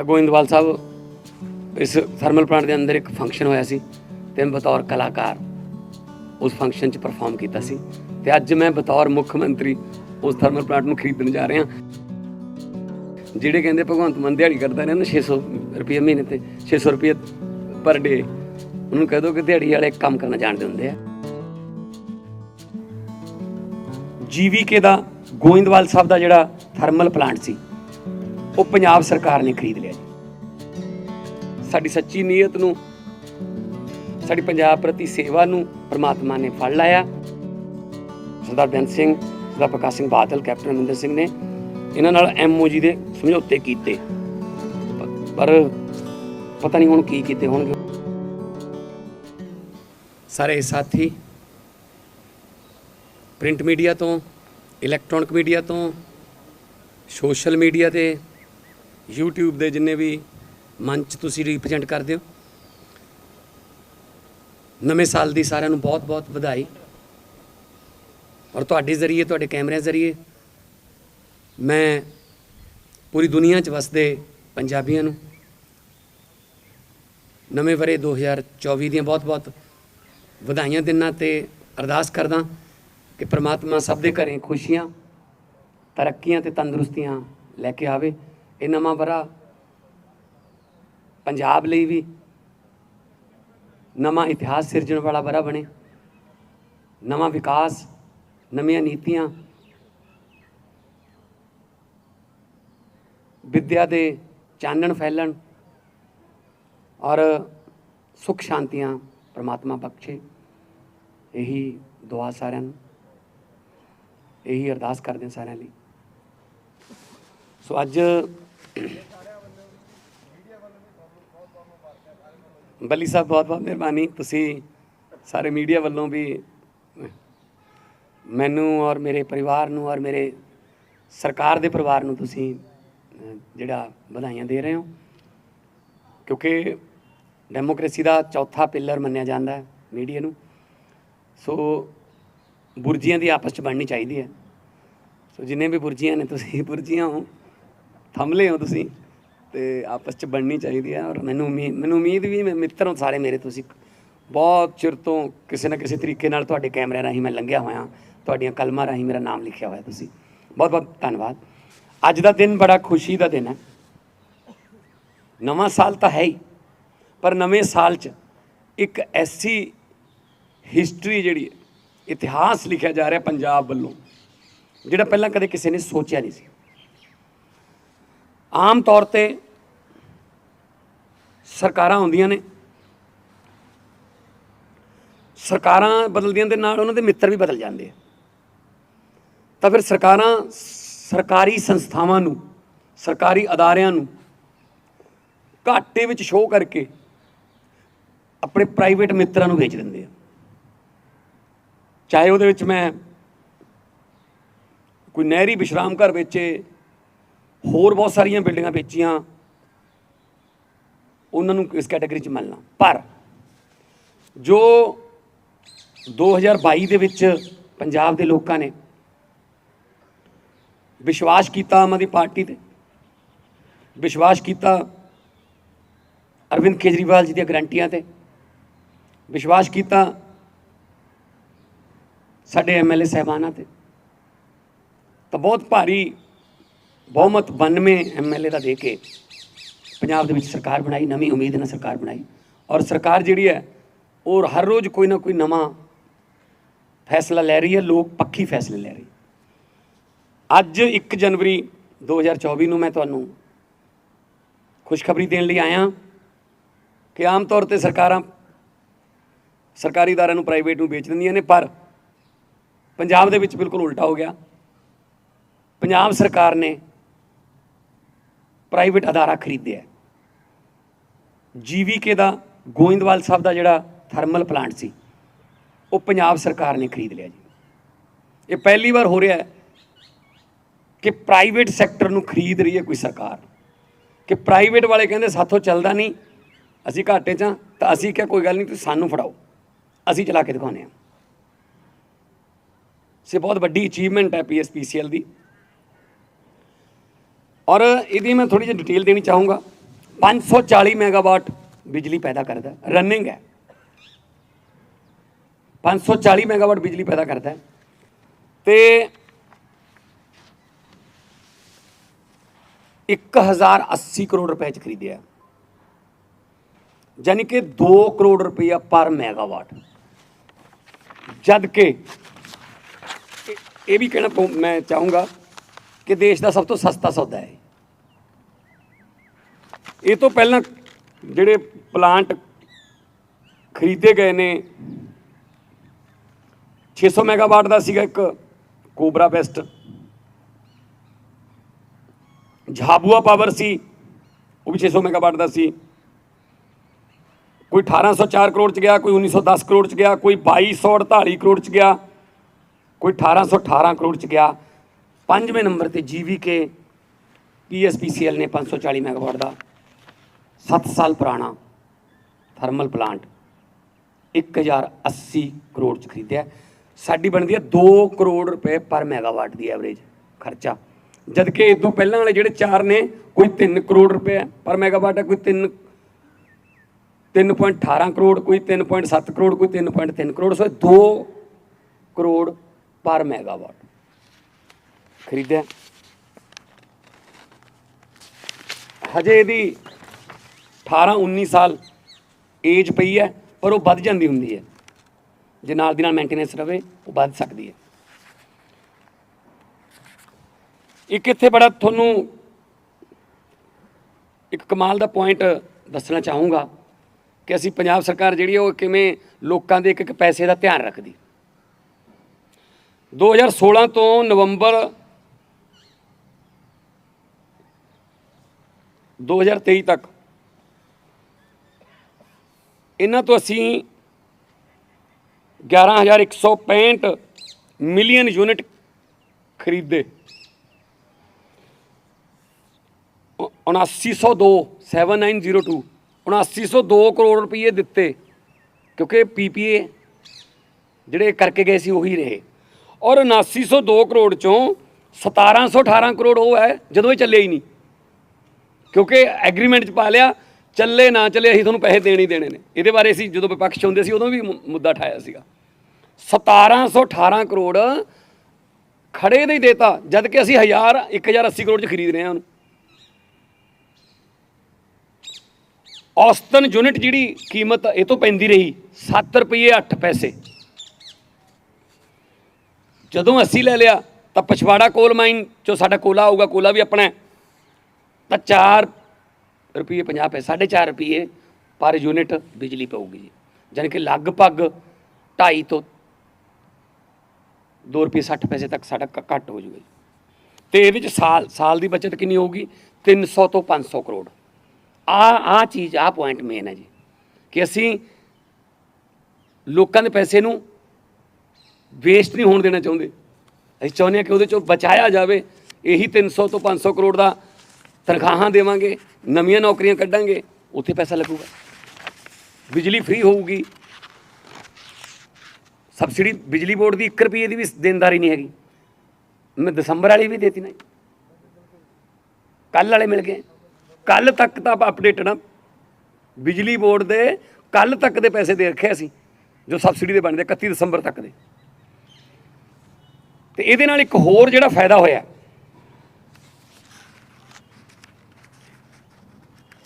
Sir Goindwal Sahib ਇਸ thermal plant ਦੇ ਅੰਦਰ ਇੱਕ ਫੰਕਸ਼ਨ ਹੋਇਆ ਸੀ ਤੇ ਮੈਂ ਬਤੌਰ ਕਲਾਕਾਰ ਉਸ ਫੰਕਸ਼ਨ 'ਚ ਪਰਫਾਰਮ ਕੀਤਾ ਸੀ ਤੇ ਅੱਜ ਮੈਂ ਬਤੌਰ ਮੁੱਖ ਮੰਤਰੀ ਉਸ ਥਰਮਲ ਪਲਾਂਟ ਨੂੰ ਖਰੀਦਣ ਜਾ ਰਿਹਾ। ਜਿਹੜੇ ਕਹਿੰਦੇ ਭਗਵੰਤ ਮਾਨ ਦਿਹਾੜੀ ਕਰਦਾ ਰਹਿੰਦਾ ਨਾ 600 ਰੁਪਏ ਮਹੀਨੇ ਤੇ 600 ਰੁਪਏ ਪਰ ਡੇ ਉਹਨੂੰ ਕਹਿ ਦੋ ਕਿ ਦਿਹਾੜੀ ਵਾਲੇ ਕੰਮ ਕਰਨਾ ਜਾਣਦੇ ਹੁੰਦੇ ਆ। ਜੀਵੀਕੇ ਦਾ ਗੋਇੰਦਵਾਲ ਸਾਹਿਬ ਦਾ ਜਿਹੜਾ ਥਰਮਲ ਪਲਾਂਟ ਸੀ ਉਹ ਪੰਜਾਬ ਸਰਕਾਰ ਨੇ ਖਰੀਦ ਲਿਆ ਜੀ। ਸਾਡੀ ਸੱਚੀ ਨੀਅਤ ਨੂੰ, ਸਾਡੀ ਪੰਜਾਬ ਪ੍ਰਤੀ ਸੇਵਾ ਨੂੰ ਪ੍ਰਮਾਤਮਾ ਨੇ ਫੜ ਲਾਇਆ। ਸਰਦਾਰ ਬੇਅੰਤ ਸਿੰਘ, ਸਰਦਾਰ ਪ੍ਰਕਾਸ਼ ਸਿੰਘ ਬਾਦਲ, ਕੈਪਟਨ ਅਮਰਿੰਦਰ ਸਿੰਘ ਨੇ ਇਹਨਾਂ ਨਾਲ ਐਮਓਜੀ ਦੇ ਸਮਝੌਤੇ ਕੀਤੇ। ਪਰ ਪਤਾ ਨਹੀਂ ਹੁਣ ਕੀ ਕੀਤੇ ਹੋਣਗੇ। ਸਾਰੇ ਸਾਥੀ, ਪ੍ਰਿੰਟ ਮੀਡੀਆ ਤੋਂ, ਇਲੈਕਟ੍ਰੋਨਿਕ ਮੀਡੀਆ ਤੋਂ, ਸੋਸ਼ਲ ਮੀਡੀਆ ਤੇ YouTube ਦੇ ਜਿੰਨੇ ਵੀ ਮੰਚ ਤੁਸੀਂ ਰਿਪਰੈਜ਼ੈਂਟ ਕਰਦੇ ਹੋ, ਨਵੇਂ ਸਾਲ ਦੀ ਸਾਰਿਆਂ ਨੂੰ ਬਹੁਤ-ਬਹੁਤ ਵਧਾਈ। ਔਰ ਤੁਹਾਡੇ ਜ਼ਰੀਏ, ਤੁਹਾਡੇ ਕੈਮਰਿਆਂ ਜ਼ਰੀਏ ਮੈਂ ਪੂਰੀ ਦੁਨੀਆ 'ਚ ਵਸਦੇ ਪੰਜਾਬੀਆਂ ਨੂੰ ਨਵੇਂ ਵਰੇ 2024 ਦੀਆਂ ਬਹੁਤ-ਬਹੁਤ ਵਧਾਈਆਂ ਦਿਨਾਂ ਤੇ ਅਰਦਾਸ ਕਰਦਾ ਕਿ ਪ੍ਰਮਾਤਮਾ ਸਭ ਦੇ ਘਰੇ ਖੁਸ਼ੀਆਂ, ਤਰੱਕੀਆਂ ਤੇ ਤੰਦਰੁਸਤੀਆਂ ਲੈ ਕੇ ਆਵੇ। ਇਹ ਨਵਾਂ ਵਰਾ ਪੰਜਾਬ ਲਈ ਵੀ ਨਵਾਂ ਇਤਿਹਾਸ ਸਿਰਜਣ ਵਾਲਾ ਵਰਾ ਬਣੇ ਨਵਾਂ ਵਿਕਾਸ, ਨਵੀਆਂ ਨੀਤੀਆਂ। ਵਿਦਿਆ ਦੇ ਚਾਨਣ ਫੈਲਣ ਔਰ ਸੁਖ ਸ਼ਾਂਤੀਆਂ ਪ੍ਰਮਾਤਮਾ ਬਖਸ਼ੇ। ਇਹੀ ਦੁਆ ਸਾਰਿਆਂ ਨੂੰ। ਇਹੀ ਅਰਦਾਸ ਕਰਦੇ ਸਾਰਿਆਂ ਲਈ। ਸੋ ਅੱਜ ਬੱਲੀ ਸਾਹਿਬ, ਬਹੁਤ ਬਹੁਤ ਮਿਹਰਬਾਨੀ। ਤੁਸੀਂ ਸਾਰੇ ਮੀਡੀਆ ਵੱਲੋਂ ਵੀ ਮੈਨੂੰ ਔਰ ਮੇਰੇ ਪਰਿਵਾਰ ਨੂੰ ਔਰ ਮੇਰੇ ਸਰਕਾਰ ਦੇ ਪਰਿਵਾਰ ਨੂੰ ਤੁਸੀਂ ਜਿਹੜਾ ਵਧਾਈਆਂ ਦੇ ਰਹੇ ਹੋ। ਕਿਉਂਕਿ ਡੈਮੋਕ੍ਰੇਸੀ ਦਾ ਚੌਥਾ ਪਿੱਲਰ ਮੰਨਿਆ ਜਾਂਦਾ ਹੈ ਮੀਡੀਆ ਨੂੰ। ਸੋ ਬੁਰਜੀਆਂ ਦੀ ਆਪਸ ਚ ਬਣਨੀ ਚਾਹੀਦੀ ਹੈ। ਸੋ ਜਿੰਨੇ ਵੀ ਬੁਰਜੀਆਂ ਨੇ, ਤੁਸੀਂ ਬੁਰਜੀਆਂ ਹੋ। ਥੰਮਲੇ ਹੋ ਤੁਸੀਂ ਤੇ ਆਪਸ ਚ ਬਣਨੀ ਚਾਹੀਦੀ ਹੈ ਔਰ ਮੈਨੂੰ ਉਮੀ, ਮੈਨੂੰ ਉਮੀਦ ਵੀ ਮੈਂ ਮਿੱਤਰ ਹੋ ਸਾਰੇ ਮੇਰੇ ਤੁਸੀਂ ਬਹੁਤ ਚਿਰ ਤੋਂ ਕਿਸੇ ਨਾ ਕਿਸੇ ਤਰੀਕੇ ਨਾਲ ਤੁਹਾਡੇ ਕੈਮਰਿਆਂ ਰਾਹੀਂ ਮੈਂ ਲੰਘਿਆ ਹੋਇਆ, ਤੁਹਾਡੀਆਂ ਕਲਮਾਂ ਰਾਹੀਂ ਮੇਰਾ ਨਾਮ ਲਿਖਿਆ ਹੋਇਆ ਤੁਸੀਂ। ਬਹੁਤ ਬਹੁਤ ਧੰਨਵਾਦ। ਅੱਜ ਦਾ ਦਿਨ ਬੜਾ ਖੁਸ਼ੀ ਦਾ ਦਿਨ ਹੈ। ਨਵਾਂ ਸਾਲ ਤਾਂ ਹੈ ਹੀ, ਪਰ ਨਵੇਂ ਸਾਲ 'ਚ ਇੱਕ ਐਸੀ ਹਿਸਟਰੀ ਜਿਹੜੀ ਹੈ ਇਤਿਹਾਸ ਲਿਖਿਆ ਜਾ ਰਿਹਾ ਪੰਜਾਬ ਵੱਲੋਂ, ਜਿਹੜਾ ਪਹਿਲਾਂ ਕਦੇ ਕਿਸੇ ਨੇ ਸੋਚਿਆ ਨਹੀਂ ਸੀ। ਆਮ ਤੌਰ ਤੇ ਸਰਕਾਰਾਂ ਹੁੰਦੀਆਂ ਨੇ। ਸਰਕਾਰਾਂ ਬਦਲਦੀਆਂ ਦੇ ਨਾਲ ਉਹਨਾਂ ਦੇ ਮਿੱਤਰ ਵੀ ਬਦਲ ਜਾਂਦੇ ਆ। ਤਾਂ ਫਿਰ ਸਰਕਾਰਾਂ ਸਰਕਾਰੀ ਸੰਸਥਾਵਾਂ ਨੂੰ, ਸਰਕਾਰੀ ਅਦਾਰਿਆਂ ਨੂੰ ਘਾਟੇ ਵਿੱਚ ਸ਼ੋਅ ਕਰਕੇ ਆਪਣੇ ਪ੍ਰਾਈਵੇਟ ਮਿੱਤਰਾਂ ਨੂੰ ਵੇਚ ਦਿੰਦੇ ਆ। ਚਾਹੇ ਉਹਦੇ ਵਿੱਚ ਮੈਂ ਕੋਈ ਨਹਿਰੀ ਵਿਸ਼ਰਾਮ ਘਰ ਵੇਚੇ ਹੋਰ ਬਹੁਤ ਸਾਰੀਆਂ ਬਿਲਡਿੰਗਾਂ ਵੇਚੀਆਂ। ਉਹਨਾਂ ਨੂੰ ਇਸ ਕੈਟਾਗਰੀ 'ਚ ਮਿਲਣਾ। ਪਰ ਜੋ 2022 ਦੇ ਵਿੱਚ ਪੰਜਾਬ ਦੇ ਲੋਕਾਂ ਨੇ ਵਿਸ਼ਵਾਸ ਕੀਤਾ ਆਮ ਆਦਮੀ ਪਾਰਟੀ ਤੇ, ਵਿਸ਼ਵਾਸ ਕੀਤਾ ਅਰਵਿੰਦ ਕੇਜਰੀਵਾਲ ਜੀ ਦੀਆਂ ਗਰੰਟੀਆਂ ਤੇ, ਵਿਸ਼ਵਾਸ ਕੀਤਾ ਸਾਡੇ ਐਮਐਲਏ ਸਹਿਬਾਨਾਂ ਤੇ, ਤਾਂ ਬਹੁਤ ਭਾਰੀ ਬਹੁਮਤ 92 ਐਮਐਲਏ ਦਾ ਦੇ ਕੇ ਪੰਜਾਬ ਦੇ ਵਿੱਚ ਸਰਕਾਰ ਬਣਾਈ, ਨਵੀਂ ਉਮੀਦ ਨਾਲ ਸਰਕਾਰ ਬਣਾਈ। ਔਰ ਸਰਕਾਰ ਜਿਹੜੀ ਹੈ, ਉਹ ਹਰ ਰੋਜ਼ ਕੋਈ ਨਾ ਕੋਈ ਨਵਾਂ ਫੈਸਲਾ ਲੈ ਰਹੀ ਹੈ, ਲੋਕ ਪੱਕੀ ਫੈਸਲੇ ਲੈ ਰਹੀ। ਅੱਜ 1 ਜਨਵਰੀ 2024 ਨੂੰ ਮੈਂ ਤੁਹਾਨੂੰ ਖੁਸ਼ਖਬਰੀ ਦੇਣ ਲਈ ਆਇਆ ਕਿ ਆਮ ਤੌਰ ਤੇ ਸਰਕਾਰਾਂ ਸਰਕਾਰੀ ਇਦਾਰਿਆਂ ਨੂੰ ਪ੍ਰਾਈਵੇਟ ਨੂੰ ਵੇਚ ਦਿੰਦੀਆਂ ਨੇ, ਪਰ ਪੰਜਾਬ ਦੇ ਵਿੱਚ ਬਿਲਕੁਲ ਉਲਟਾ ਹੋ ਗਿਆ। ਪੰਜਾਬ ਸਰਕਾਰ ਨੇ ਪ੍ਰਾਈਵੇਟ ਅਦਾਰਾ ਖਰੀਦਿਆ ਹੈ। ਜੀਵੀਕੇ ਦਾ ਗੋਇੰਦਵਾਲ ਸਾਹਿਬ ਦਾ ਜਿਹੜਾ ਥਰਮਲ ਪਲਾਂਟ ਸੀ, ਉਹ ਪੰਜਾਬ ਸਰਕਾਰ ਨੇ ਖਰੀਦ ਲਿਆ ਜੀ। ਇਹ ਪਹਿਲੀ ਵਾਰ ਹੋ ਰਿਹਾ ਹੈ ਕਿ ਪ੍ਰਾਈਵੇਟ ਸੈਕਟਰ ਨੂੰ ਖਰੀਦ ਰਹੀ ਹੈ ਕੋਈ ਸਰਕਾਰ। ਕਿ ਪ੍ਰਾਈਵੇਟ ਵਾਲੇ ਕਹਿੰਦੇ ਸਾਥੋਂ ਚੱਲਦਾ ਨਹੀਂ, ਅਸੀਂ ਘਾਟੇ 'ਚ ਹਾਂ, ਤਾਂ ਅਸੀਂ ਕਿਹਾ ਕੋਈ ਗੱਲ ਨਹੀਂ, ਤੁਸੀਂ ਸਾਨੂੰ ਫੜਾਓ। ਅਸੀਂ ਚਲਾ ਕੇ ਦਿਖਾਉਂਦੇ ਹਾਂ। ਸੇ ਬਹੁਤ ਵੱਡੀ ਅਚੀਵਮੈਂਟ ਹੈ ਪੀਐਸਪੀਸੀਐਲ ਦੀ। ਔਰ ਇਹਦੀ ਮੈਂ ਥੋੜੀ ਜਿਹੀ ਡਿਟੇਲ ਦੇਣੀ ਚਾਹੂੰਗਾ। 540 ਮੈਗਾਵਾਟ ਬਿਜਲੀ ਪੈਦਾ ਕਰਦਾ ਰਨਿੰਗ ਹੈ। 540 ਮੈਗਾਵਾਟ ਬਿਜਲੀ ਪੈਦਾ ਕਰਦਾ ਹੈ। ਤੇ 1080 ਕਰੋੜ ਰੁਪਏ ਚ ਖਰੀਦਿਆ ਯਾਨੀ ਕਿ 2 ਕਰੋੜ ਰੁਪਇਆ ਪਰ ਮੈਗਾਵਾਟ ਜਦ ਕਿ ਇਹ- ਇਹ ਵੀ ਕਹਿਣਾ ਪਊ- ਮੈਂ ਚਾਹੂੰਗਾ ਕਿ ਦੇਸ਼ ਦਾ ਸਭ ਤੋਂ ਸਸਤਾ ਸੌਦਾ ਹੈ। ਇਹ ਤੋਂ ਪਹਿਲਾਂ ਜਿਹੜੇ ਪਲਾਂਟ ਖਰੀਦੇ ਗਏ ਨੇ 600 ਮੈਗਾਵਾਟ ਦਾ ਸੀਗਾ ਇੱਕ ਕੋਬਰਾ ਬੈਸਟ ਝਾਬੂਆ ਪਾਵਰ ਸੀ, ਉਹ ਵੀ 600 ਮੈਗਾਵਾਟ ਦਾ ਸੀ। ਕੋਈ 1804 ਕਰੋੜ ਚ ਗਿਆ, ਕੋਈ 1910 ਕਰੋੜ ਚ ਗਿਆ, ਕੋਈ 2248 ਕਰੋੜ ਚ ਗਿਆ, ਕੋਈ 1818 ਕਰੋੜ ਚ ਗਿਆ। ਪੰਜਵੇਂ ਨੰਬਰ ਤੇ ਜੀਵੀਕੇ ਪੀਐਸਪੀਸੀਐਲ ਨੇ 540 ਮੈਗਾਵਾਟ ਦਾ। 7 ਸਾਲ ਪੁਰਾਣਾ ਥਰਮਲ ਪਲਾਂਟ 1080 ਕਰੋੜ ਚ ਖਰੀਦਿਆ। ਸਾਡੀ ਬਣਦੀ ਹੈ 2 ਕਰੋੜ ਰੁਪਏ ਪਰ ਮੈਗਾਵਾਟ ਦੀ ਐਵਰੇਜ ਖਰਚਾ। ਜਦਕਿ ਇਸ ਤੋਂ ਪਹਿਲਾਂ ਵਾਲੇ ਜਿਹੜੇ ਚਾਰ ਨੇ, ਕੋਈ 3 ਕਰੋੜ ਰੁਪਏ ਪਰ ਮੈਗਾਵਾਟ ਹੈ ਕੋਈ 3 3.18 ਕਰੋੜ, ਕੋਈ 3.7 ਕਰੋੜ, ਕੋਈ 3.3 ਕਰੋੜ। ਸੋ 2 ਕਰੋੜ ਪਰ ਮੈਗਾਵਾਟ ਖਰੀਦਿਆ। ਹਜੇ ਇਹਦੀ 18 19 ਸਾਲ ਏਜ ਪਈ ਹੈ, ਪਰ ਉਹ ਵੱਧ ਜਾਂਦੀ ਹੁੰਦੀ ਹੈ। ਜੇ ਨਾਲ ਦੀ ਨਾਲ ਮੇਨਟੇਨੈਂਸ ਰਵੇ, ਉਹ ਵੱਧ ਸਕਦੀ ਹੈ। ਇੱਕ ਇੱਥੇ ਬੜਾ ਤੁਹਾਨੂੰ ਇੱਕ ਕਮਾਲ ਦਾ ਪੁਆਇੰਟ ਦੱਸਣਾ ਚਾਹੂੰਗਾ ਕਿ ਅਸੀਂ ਪੰਜਾਬ ਸਰਕਾਰ ਜਿਹੜੀ ਹੈ, ਉਹ ਕਿਵੇਂ ਲੋਕਾਂ ਦੇ ਇੱਕ ਇੱਕ ਪੈਸੇ ਦਾ ਧਿਆਨ ਰੱਖਦੀ। 2016 ਤੋਂ ਨਵੰਬਰ 2023 ਤੱਕ ਇਹਨਾਂ ਤੋਂ ਅਸੀਂ 11165 ਮਿਲੀਅਨ ਯੂਨਿਟ ਖਰੀਦੇ। 7902 7902 7902 ਕਰੋੜ ਰੁਪਏ ਦਿੱਤੇ, ਕਿਉਂਕਿ ਪੀਪੀਏ ਜਿਹੜੇ ਕਰਕੇ ਗਏ ਸੀ ਉਹੀ ਰਹੇ। ਔਰ 7902 ਕਰੋੜ ਚੋਂ 1718 ਕਰੋੜ ਉਹ ਹੈ, ਜਦੋਂ ਇਹ ਚੱਲੇ ਹੀ ਨਹੀਂ। ਕਿਉਂਕਿ ਐਗਰੀਮੈਂਟ ਚ ਪਾ ਲਿਆ ਚੱਲੇ ਨਾ ਚੱਲੇ ਅਸੀਂ ਤੁਹਾਨੂੰ ਪੈਸੇ ਦੇਣੇ ਹੀ ਦੇਣੇ ਨੇ। ਇਹਦੇ ਬਾਰੇ ਅਸੀਂ ਜਦੋਂ ਵਿਪਕਸ਼ ਹੁੰਦੇ ਸੀ ਉਦੋਂ ਵੀ ਮੁੱਦਾ ਠਾਇਆ ਸੀਗਾ। 1718 ਕਰੋੜ ਖੜੇ ਦੇ ਹੀ ਦੇਤਾ ਜਦ ਕਿ ਅਸੀਂ 1000 1080 ਕਰੋੜ ਚ ਖਰੀਦ ਰਹੇ ਹਾਂ ਉਹਨੂੰ। ਔਸਤਨ ਯੂਨਿਟ ਜਿਹੜੀ ਕੀਮਤ ਇਹ ਤੋਂ ਪੈਂਦੀ ਰਹੀ 7 ਰੁਪਏ 8 ਪੈਸੇ। ਜਦੋਂ ਅਸੀਂ ਲੈ ਲਿਆ, ਤਾਂ ਪਛਵਾੜਾ ਕੋਲ ਮਾਈਨ ਚੋਂ ਸਾਡਾ ਕੋਲਾ ਆਊਗਾ, ਕੋਲਾ ਵੀ ਆਪਣਾ ਤਾਂ 4 ਰੁਪਏ 50 ਪੈਸੇ 4.5 ਰੁਪਏ ਪਰ ਯੂਨਿਟ ਬਿਜਲੀ ਪਊਗੀ ਜੀ। ਯਾਨੀ ਕਿ ਲਗਭਗ 2.5 ਤੋਂ 2 ਰੁਪਏ 60 ਪੈਸੇ ਤੱਕ ਸਾਡਾ ਘੱਟ ਹੋ ਜੂਗਾ ਜੀ। ਤੇ ਇਹਦੇ ਚ ਸਾਲ ਸਾਲ ਦੀ ਬਚਤ ਕਿੰਨੀ ਹੋਊਗੀ? 300 ਤੋਂ 500 ਕਰੋੜ। ਆ ਆ ਚੀਜ਼, ਆ ਪੁਆਇੰਟ ਮੇਨ ਹੈ ਜੀ ਕਿ ਅਸੀਂ ਲੋਕਾਂ ਦੇ ਪੈਸੇ ਨੂੰ ਵੇਸਟ ਨਹੀਂ ਹੋਣ ਦੇਣਾ ਚਾਹੁੰਦੇ। ਅਸੀਂ ਚਾਹੁੰਦੇ ਹਾਂ ਕਿ ਉਹਦੇ ਚੋਂ ਬਚਾਇਆ ਜਾਵੇ। ਇਹੀ 300 ਤੋਂ 500 ਕਰੋੜ ਦਾ ਤਨਖਾਹਾਂ ਦੇਵਾਂਗੇ, ਨਵੀਆਂ ਨੌਕਰੀਆਂ ਕੱਢਾਂਗੇ, ਉੱਥੇ ਪੈਸਾ ਲੱਗੂਗਾ। ਬਿਜਲੀ ਫ੍ਰੀ ਹੋਊਗੀ। ਸਬਸਿਡੀ ਬਿਜਲੀ ਬੋਰਡ ਦੀ 1 ਰੁਪਏ ਦੀ ਵੀ ਦੇਣਦਾਰੀ ਨਹੀਂ ਹੈਗੀ। ਮੈਂ ਦਸੰਬਰ ਵਾਲੀ ਵੀ ਦੇਤੀ ਨਾ ਕੱਲ ਵਾਲੇ ਮਿਲ ਗਏ। ਕੱਲ ਤੱਕ ਤਾਂ ਅਪਡੇਟ ਨਾ। ਬਿਜਲੀ ਬੋਰਡ ਦੇ ਕੱਲ ਤੱਕ ਦੇ ਪੈਸੇ ਦੇ ਰੱਖੇ ਅਸੀਂ, ਜੋ ਸਬਸਿਡੀ ਦੇ ਬਣਦੇ 31 ਦਸੰਬਰ ਤੱਕ ਦੇ। ਤੇ ਇਹਦੇ ਨਾਲ ਇੱਕ ਹੋਰ ਜਿਹੜਾ ਫਾਇਦਾ ਹੋਇਆ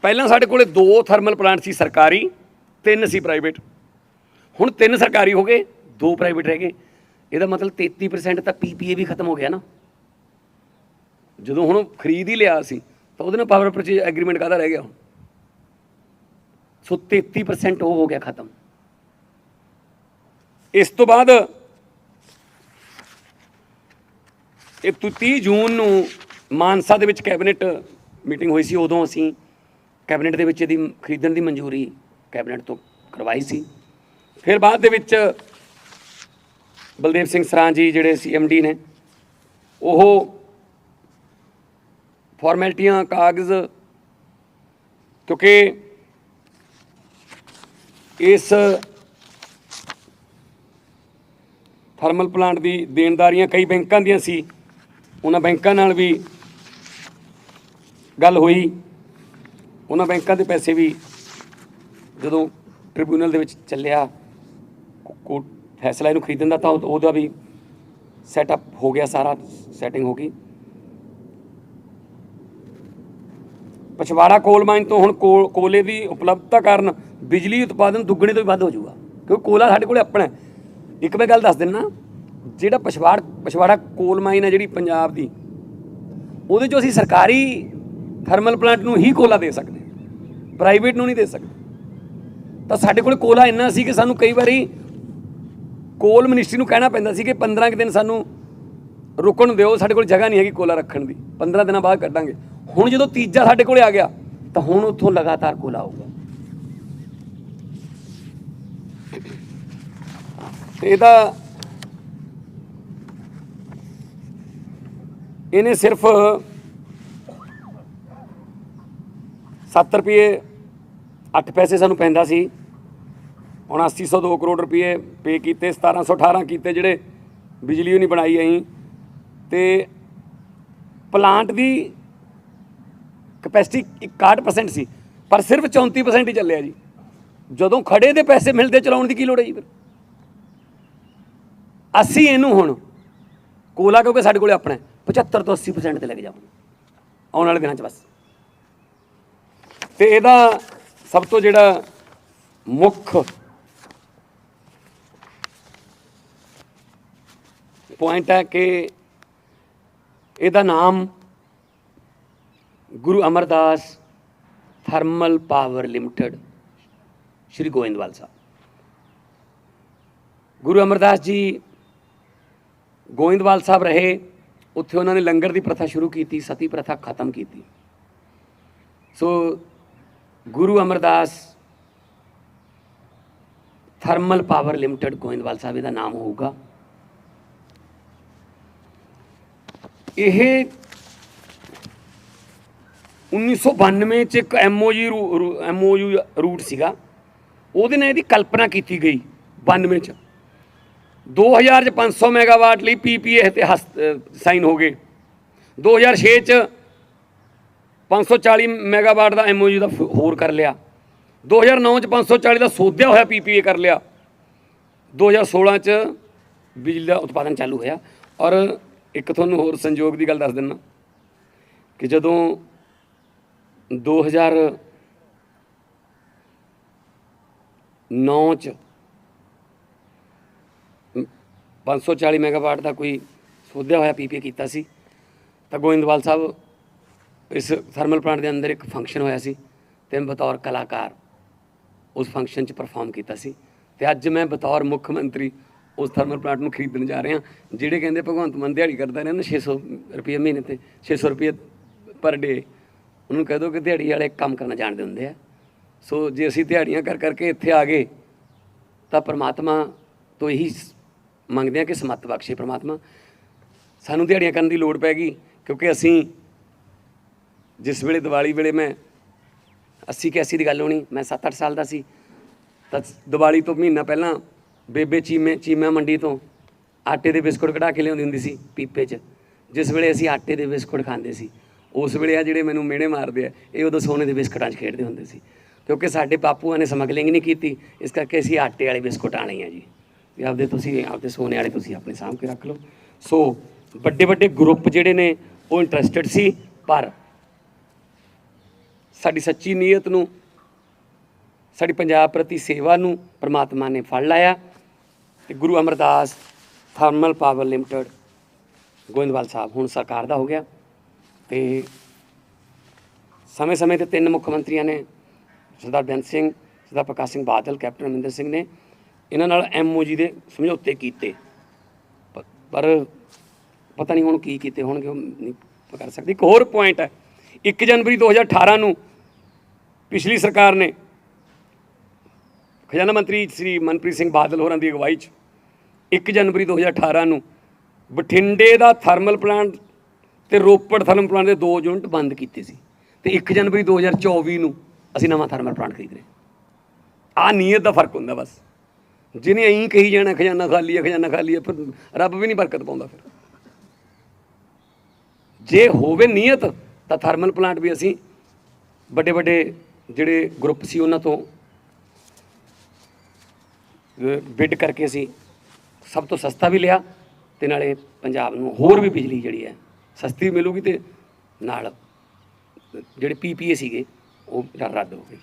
ਪਹਿਲਾਂ ਸਾਡੇ ਕੋਲੇ ਦੋ ਥਰਮਲ ਪਲਾਂਟ ਸੀ ਸਰਕਾਰੀ, ਤਿੰਨ ਸੀ ਪ੍ਰਾਈਵੇਟ ਹੁਣ ਤਿੰਨ ਸਰਕਾਰੀ ਹੋ ਗਏ, ਦੋ ਪ੍ਰਾਈਵੇਟ ਰਹਿ ਗਏ। ਇਹਦਾ ਮਤਲਬ 33% ਤਾਂ ਪੀਪੀਏ ਵੀ ਖਤਮ ਹੋ ਗਿਆ ਨਾ। ਜਦੋਂ ਹੁਣ ਖਰੀਦ ਹੀ ਲਿਆ ਸੀ, ਤਾਂ ਉਹਦੇ ਨਾਲ ਪਾਵਰ ਪਰਚੇਜ ਐਗਰੀਮੈਂਟ ਕਾਹਦਾ ਰਹਿ ਗਿਆ ਹੁਣ? ਸੋ 33% ਉਹ ਹੋ ਗਿਆ ਖਤਮ। ਇਸ ਤੋਂ ਬਾਅਦ ਇਹ ਤੋਂ 30 ਜੂਨ ਨੂੰ ਮਾਨਸਾ ਦੇ ਵਿੱਚ ਕੈਬਨਿਟ ਮੀਟਿੰਗ ਹੋਈ ਸੀ, ਉਦੋਂ ਅਸੀਂ ਕੈਬਨਿਟ ਦੇ ਵਿੱਚ ਇਹਦੀ ਖਰੀਦਣ ਦੀ ਮਨਜ਼ੂਰੀ ਕੈਬਨਿਟ ਤੋਂ ਕਰਵਾਈ ਸੀ। ਫਿਰ ਬਾਅਦ ਦੇ ਵਿੱਚ ਬਲਦੇਵ ਸਿੰਘ ਸਰਾਂ ਜੀ ਜਿਹੜੇ ਸੀ ਡੀ ਨੇ, ਉਹ ਫਾਰਮੈਲਿਟੀਆਂ, ਕਾਗਜ਼, ਕਿਉਂਕਿ ਇਸ ਥਰਮਲ ਪਲਾਂਟ ਦੀ ਦੇਣਦਾਰੀਆਂ ਕਈ ਬੈਂਕਾਂ ਦੀਆਂ ਸੀ, ਉਹਨਾਂ ਬੈਂਕਾਂ ਨਾਲ ਵੀ ਗੱਲ ਹੋਈ। ਉਹਨਾਂ ਬੈਂਕਾਂ ਦੇ ਪੈਸੇ ਵੀ ਜਦੋਂ ਟ੍ਰਿਬਿਊਨਲ ਦੇ ਵਿੱਚ ਚੱਲਿਆ ਕੋਰਟ ਫੈਸਲਾ ਇਹਨੂੰ ਖਰੀਦਣ ਦਾ ਤਾਂ ਉਹਦਾ ਵੀ ਸੈਟਅਪ ਹੋ ਗਿਆ ਸਾਰਾ ਸੈਟਿੰਗ ਹੋ ਗਈ। ਪਛਵਾੜਾ ਕੋਲ ਮਾਈਨ ਤੋਂ ਹੁਣ ਕੋਲ- ਕੋਲੇ ਦੀ ਉਪਲਬਧਤਾ ਕਾਰਨ ਬਿਜਲੀ ਉਤਪਾਦਨ ਦੁੱਗਣੇ ਤੋਂ ਵੀ ਵੱਧ ਹੋ ਜਾਊਗਾ, ਕਿਉਂਕਿ ਕੋਲਾ ਸਾਡੇ ਕੋਲੇ ਆਪਣਾ ਇੱਕ ਮੈਂ ਗੱਲ ਦੱਸ ਦਿੰਨਾ, ਜਿਹੜਾ ਪਛਵਾੜ, ਪਛਵਾੜਾ ਕੋਲ ਮਾਈਨ ਹੈ ਜਿਹੜੀ ਪੰਜਾਬ ਦੀ, ਉਹਦੇ ਚੋਂ ਅਸੀਂ ਸਰਕਾਰੀ ਥਰਮਲ ਪਲਾਂਟ ਨੂੰ ਹੀ ਕੋਲਾ ਦੇ ਸਕਦੇ ਪ੍ਰਾਈਵੇਟ ਨੂੰ ਨਹੀਂ ਦੇ ਸਕਦੇ। ਤਾਂ ਸਾਡੇ ਕੋਲ ਕੋਲਾ ਇੰਨਾ ਸੀ ਕਿ ਸਾਨੂੰ ਕਈ ਵਾਰੀ ਕੋਲ ਮਿਨਿਸਟਰੀ ਨੂੰ ਕਹਿਣਾ ਪੈਂਦਾ ਸੀ ਕਿ 15 ਕੁ ਦਿਨ ਸਾਨੂੰ ਰੁਕਣ ਦਿਓ, ਸਾਡੇ ਕੋਲ ਜਗ੍ਹਾ ਨਹੀਂ ਹੈਗੀ ਕੋਲਾ ਰੱਖਣ ਦੀ। 15 ਦਿਨਾਂ ਬਾਅਦ ਕੱਢਾਂਗੇ। ਹੁਣ ਜਦੋਂ ਤੀਜਾ ਸਾਡੇ ਕੋਲੇ ਆ ਗਿਆ, ਤਾਂ ਹੁਣ ਉੱਥੋਂ ਲਗਾਤਾਰ ਕੋਲਾ ਆਊਗਾ। ਤੇ ਇਹਦਾ ਇਹਨੇ ਸਿਰਫ 7 ਰੁਪਏ 8 ਪੈਸੇ ਸਾਨੂੰ ਪੈਂਦਾ ਸੀ। ਹੁਣ 8002 ਕਰੋੜ ਰੁਪਏ ਪੇ ਕੀਤੇ 1718 ਕੀਤੇ ਜਿਹੜੇ ਬਿਜਲੀ ਉਹ ਨਹੀਂ ਬਣਾਈ ਅਸੀਂ। ਤੇ ਪਲਾਂਟ ਦੀ ਕਪੈਸਿਟੀ 61% ਸੀ ਪਰ ਸਿਰਫ 34% ਹੀ ਚੱਲਿਆ ਜੀ। ਜਦੋਂ ਖੜੇ ਦੇ ਪੈਸੇ ਮਿਲਦੇ ਚਲਾਉਣ ਦੀ ਕੀ ਲੋੜ ਹੈ ਜੀ ਫਿਰ? ਅਸੀਂ ਇਹਨੂੰ ਹੁਣ ਕੋਲਾ ਕਿਉਂਕਿ ਸਾਡੇ ਕੋਲੇ ਆਪਣਾ ਹੈ, 75 ਤੋਂ 80% ਤੇ ਲੈ ਕੇ ਜਾਵਾਂਗੇ। ਆਉਣ ਵਾਲੇ ਦਿਨਾਂ 'ਚ ਬਸ। ਤੇ ਇਹਦਾ ਸਭ ਤੋਂ ਜਿਹੜਾ ਮੁੱਖ ਪੁਆਇੰਟ ਹੈ ਕਿ ਇਹਦਾ ਨਾਮ Guru Amardas thermal power limited, Shri Goindwal Sahib. Guru Amardas ji Goindwal Sahib ਰਹੇ, ਉੱਥੇ ਉਹਨਾਂ ਨੇ ਲੰਗਰ ਦੀ ਪ੍ਰਥਾ ਸ਼ੁਰੂ ਕੀਤੀ, ਸਤੀ ਪ੍ਰਥਾ ਖਤਮ ਕੀਤੀ। So Guru Amardas thermal power limited Goindwal Sahib ਇਹਦਾ ਨਾਮ ਹੋਊਗਾ। ਇਹ 1992 ਚ ਇੱਕ ਐਮਓਯੂ ਐਮਓਯੂ ਰੂਟ ਸੀਗਾ। ਉਹਦੇ ਨਾਲ ਇਹਦੀ ਕਲਪਨਾ ਕੀਤੀ ਗਈ 92 ਚ। 2000 ਚ 500 ਮੈਗਾਵਾਟ ਲਈ ਪੀਪੀਏ ਤੇ ਸਾਈਨ ਹੋ ਗਏ। 2006 ਚ 540 ਮੈਗਾਵਾਟ ਦਾ ਐਮਓਯੂ ਦਾ ਫ- ਹੋਰ ਕਰ ਲਿਆ। 2009 ਚ 540 ਦਾ ਸੋਧਿਆ ਹੋਇਆ ਪੀਪੀਏ ਕਰ ਲਿਆ। 2016 ਚ ਬਿਜਲੀ ਦਾ ਉਤਪਾਦਨ ਚਾਲੂ ਹੋਇਆ। ਔਰ ਇੱਕ ਤੁਹਾਨੂੰ ਹੋਰ ਸੰਯੋਗ ਦੀ ਗੱਲ ਦੱਸ ਦਿੰਨਾ ਕਿ ਜਦੋਂ 2009 ਚ 540 ਮੈਗਾਵਾਟ ਦਾ ਕੋਈ ਸੋਧਿਆ ਹੋਇਆ ਪੀਪੀਏ ਕੀਤਾ ਸੀ ਤਾਂ ਗੋਇੰਦਵਾਲ ਸਾਹਿਬ ਇਸ ਥਰਮਲ ਪਲਾਂਟ ਦੇ ਅੰਦਰ ਇੱਕ ਫੰਕਸ਼ਨ ਹੋਇਆ ਸੀ ਤੇ ਮੈਂ ਬਤੌਰ ਕਲਾਕਾਰ ਉਸ ਫੰਕਸ਼ਨ 'ਚ ਪਰਫਾਰਮ ਕੀਤਾ ਸੀ ਤੇ ਅੱਜ ਮੈਂ ਬਤੌਰ ਮੁੱਖ ਮੰਤਰੀ ਉਸ ਥਰਮਲ ਪਲਾਂਟ ਨੂੰ ਖਰੀਦਣ ਜਾ ਰਿਹਾ ਜਿਹੜੇ ਕਹਿੰਦੇ ਭਗਵੰਤ ਮਾਨ ਦਿਹਾੜੀ ਕਰਦਾ ਰਿਹਾ ਨਾ 600 ਰੁਪਏ ਮਹੀਨੇ ਤੇ 600 ਰੁਪਏ ਪਰ ਡੇ ਉਹਨੂੰ ਕਹਿ ਦੋ ਕਿ ਦਿਹਾੜੀ ਵਾਲੇ ਕੰਮ ਕਰਨਾ ਜਾਣਦੇ ਹੁੰਦੇ ਆ। ਸੋ ਜੇ ਅਸੀਂ ਦਿਹਾੜੀਆਂ ਕਰ ਕਰਕੇ ਇੱਥੇ ਆ ਗਏ, ਤਾਂ ਪ੍ਰਮਾਤਮਾ ਤੋਂ ਇਹੀ ਮੰਗਦੇ ਆ ਕਿ ਸਮੱਤ ਬਖਸ਼ੇ ਪ੍ਰਮਾਤਮਾ। ਸਾਨੂੰ ਦਿਹਾੜੀਆਂ ਕਰਨ ਦੀ ਲੋੜ ਪੈ ਗਈ, ਕਿਉਂਕਿ ਅਸੀਂ ਜਿਸ ਵੇਲੇ ਦੀਵਾਲੀ ਵੇਲੇ ਮੈਂ 80 ਕਿ 80 ਦੀ ਗੱਲ ਹੋਣੀ, ਮੈਂ 7-8 ਸਾਲ ਦਾ ਸੀ, ਤਾਂ ਦੀਵਾਲੀ ਤੋਂ ਮਹੀਨਾ ਪਹਿਲਾਂ ਬੇਬੇ ਚੀਮੇ, ਚੀਮਾ ਮੰਡੀ ਤੋਂ ਆਟੇ ਦੇ ਬਿਸਕੁਟ ਕਢਾ ਕੇ ਲਿਆਉਂਦੀ ਹੁੰਦੀ ਸੀ ਪੀਪੇ 'ਚ। ਜਿਸ ਵੇਲੇ ਅਸੀਂ ਆਟੇ ਦੇ ਬਿਸਕੁਟ ਖਾਂਦੇ ਸੀ, ਉਸ ਵੇਲੇ ਆ ਜਿਹੜੇ ਮੈਨੂੰ ਮਿਹਣੇ ਮਾਰਦੇ ਆ, ਇਹ ਉਦੋਂ ਸੋਨੇ ਦੇ ਬਿਸਕੁਟਾਂ 'ਚ ਖੇਡਦੇ ਹੁੰਦੇ ਸੀ। ਕਿਉਂਕਿ ਸਾਡੇ ਬਾਪੂਆਂ ਨੇ ਸਮਗਲਿੰਗ ਨਹੀਂ ਕੀਤੀ, ਇਸ ਕਰਕੇ ਅਸੀਂ ਆਟੇ ਵਾਲੇ ਬਿਸਕੁਟ ਆਣੇ ਆ ਜੀ। ਵੀ ਆਪਦੇ ਤੁਸੀਂ, ਆਪਦੇ ਸੋਨੇ ਵਾਲੇ ਤੁਸੀਂ ਆਪਣੇ ਸਾਂਭ ਕੇ ਰੱਖ ਲਓ। ਸੋ ਵੱਡੇ ਵੱਡੇ ਗਰੁੱਪ ਜਿਹੜੇ ਨੇ, ਉਹ ਇੰਟਰਸਟਿਡ ਸੀ, ਪਰ ਸਾਡੀ ਸੱਚੀ ਨੀਅਤ ਨੂੰ, ਸਾਡੀ ਪੰਜਾਬ ਪ੍ਰਤੀ ਸੇਵਾ ਨੂੰ ਪ੍ਰਮਾਤਮਾ ਨੇ ਫੜ ਲਾਇਆ ਤੇ Guru Amardas thermal power limited Goindwal Sahib ਹੁਣ ਸਰਕਾਰ ਦਾ ਹੋ ਗਿਆ ਤੇ ਸਮੇਂ-ਸਮੇਂ ਤੇ ਤਿੰਨ ਮੁੱਖ ਮੰਤਰੀਆਂ ਨੇ, ਸਰਦਾਰ ਬੈਂਸ ਸਿੰਘ, ਸਰਦਾਰ ਪ੍ਰਕਾਸ਼ ਸਿੰਘ ਬਾਦਲ, ਕੈਪਟਨ ਅਮਰਿੰਦਰ ਸਿੰਘ ਨੇ ਇਹਨਾਂ ਨਾਲ ਐਮਓਜੀ ਦੇ ਸਮਝੌਤੇ ਕੀਤੇ। ਪਰ ਪਤਾ ਨਹੀਂ ਹੁਣ ਕੀ ਕੀਤੇ ਹੋਣਗੇ, ਉਹ ਨਹੀਂ ਕਰ ਸਕਦੇ। ਇੱਕ ਹੋਰ ਪੁਆਇੰਟ ਹੈ 1 ਜਨਵਰੀ 2018 ਨੂੰ ਪਿਛਲੀ ਸਰਕਾਰ ਨੇ ਖਜ਼ਾਨਾ ਮੰਤਰੀ ਸ੍ਰੀ ਮਨਪ੍ਰੀਤ ਸਿੰਘ ਬਾਦਲ ਹੋਰਾਂ ਦੀ ਅਗਵਾਈ 'ਚ 1 ਜਨਵਰੀ 2018 ਨੂੰ ਬਠਿੰਡੇ ਦਾ ਥਰਮਲ ਪਲਾਂਟ ਤੇ ਰੋਪੜ ਥਰਮਲ ਪਲਾਂਟ ਦੇ ਦੋ ਯੂਨਿਟ ਬੰਦ ਕੀਤੇ ਸੀ ਤੇ 1 ਜਨਵਰੀ 2024 ਨੂੰ ਅਸੀਂ ਨਵਾਂ ਥਰਮਲ ਪਲਾਂਟ ਖਰੀਦ ਰਹੇ ਆ ਨੀਅਤ ਦਾ ਫ਼ਰਕ ਹੁੰਦਾ ਬਸ। ਜਿਹਨੇ ਐਂ ਕਹੀ ਜਾਣਾ, ਖਜ਼ਾਨਾ ਖਾਲੀ ਹੈ ਖਜ਼ਾਨਾ ਖਾਲੀ ਹੈ ਫਿਰ ਰੱਬ ਵੀ ਨਹੀਂ ਬਰਕਤ ਪਾਉਂਦਾ ਫਿਰ। ਜੇ ਹੋਵੇ ਨੀਅਤ, ਤਾਂ ਥਰਮਲ ਪਲਾਂਟ ਵੀ ਅਸੀਂ ਵੱਡੇ ਵੱਡੇ ਜਿਹੜੇ ਗਰੁੱਪ ਸੀ ਉਹਨਾਂ ਤੋਂ ਬਿੱਡ ਕਰਕੇ ਅਸੀਂ ਸਭ ਤੋਂ ਸਸਤਾ ਵੀ ਲਿਆ ਤੇ ਨਾਲੇ ਪੰਜਾਬ ਨੂੰ ਹੋਰ ਵੀ ਬਿਜਲੀ ਜਿਹੜੀ ਹੈ, ਸਸਤੀ ਮਿਲੂਗੀ ਤੇ ਨਾਲ ਜਿਹੜੇ ਪੀਪੀਏ ਸੀਗੇ, ਉਹ ਰੱਦ ਹੋ ਗਏ।